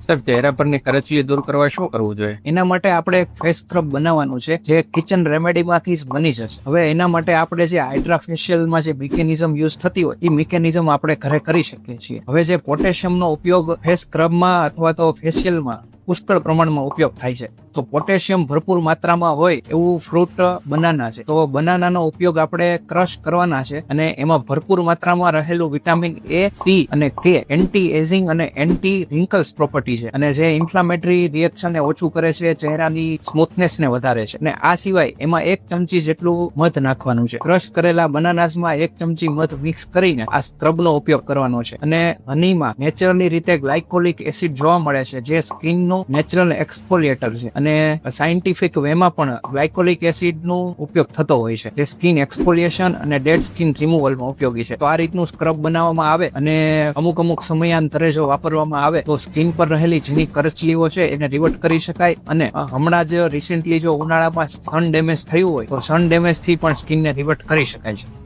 સાહેબ, ચહેરા પરની કરચલી દૂર કરવા શું કરવું જોઈએ? એના માટે આપણે એક ફેસ સ્ક્રબ બનાવવાનું છે, જે કિચન રેમેડીમાંથી બની જશે. હવે એના માટે આપણે જે હાઇડ્રા ફેશિયલમાં જે મિકેનિઝમ યુઝ થતી હોય, એ મિકેનિઝમ આપણે ઘરે કરી શકીએ છીએ. હવે જે પોટેશિયમનો ઉપયોગ ફેસ સ્ક્રબમાં અથવા તો ફેશિયલમાં પુષ્કળ પ્રમાણમાં ઉપયોગ થાય છે. તો પોટેશિયમ ભરપૂર માત્રામાં હોય એવું ફ્રૂટ બનાના છે. તો બનાનાનો ઉપયોગ આપણે ક્રશ કરવાના છે અને એમાં ભરપૂર માત્રામાં રહેલું વિટામિન એ સી અને કે એન્ટી એઝિંગ અને એન્ટી રિંકલ્સ પ્રોપર્ટી છે. અને જે ઇન્ફ્લામેટરી રિએક્શનને ઓછું કરે છે, ચહેરાની સ્મૂથનેસ ને વધારે છે. અને આ સિવાય એમાં એક ચમચી જેટલું મધ નાખવાનું છે. ક્રશ કરેલા બનાનાસમાં એક ચમચી મધ મિક્સ કરીને આ સ્ક્રબનો ઉપયોગ કરવાનો છે. અને હનીમાં નેચરલી રીતે ગ્લાયકોલિક એસિડ જોવા મળે છે, જે સ્કિનનું નેચરલ એક્સફોલિએટર છે. અને સાયન્ટિફિક વેમાં પણ ગ્લાયકોલિક એસિડનો ઉપયોગ થતો હોય છે. જે સ્કિન એક્સફોલિએશન અને ડેડ સ્કિન રિમુવલમાં ઉપયોગી છે. તો આ રીતનું સ્ક્રબ બનાવવામાં આવે અને અમુક અમુક સમયાંતરે જો વાપરવામાં આવે તો સ્કિન પર રહેલી ઝીણી કરચલીઓ છે એને રિવર્ટ કરી શકાય અને હમણાં જ રિસેન્ટલી જો ઉનાળામાં સન ડેમેજ થયું હોય તો સન ડેમેજથી પણ સ્કિનને રિવર્ટ કરી શકાય છે.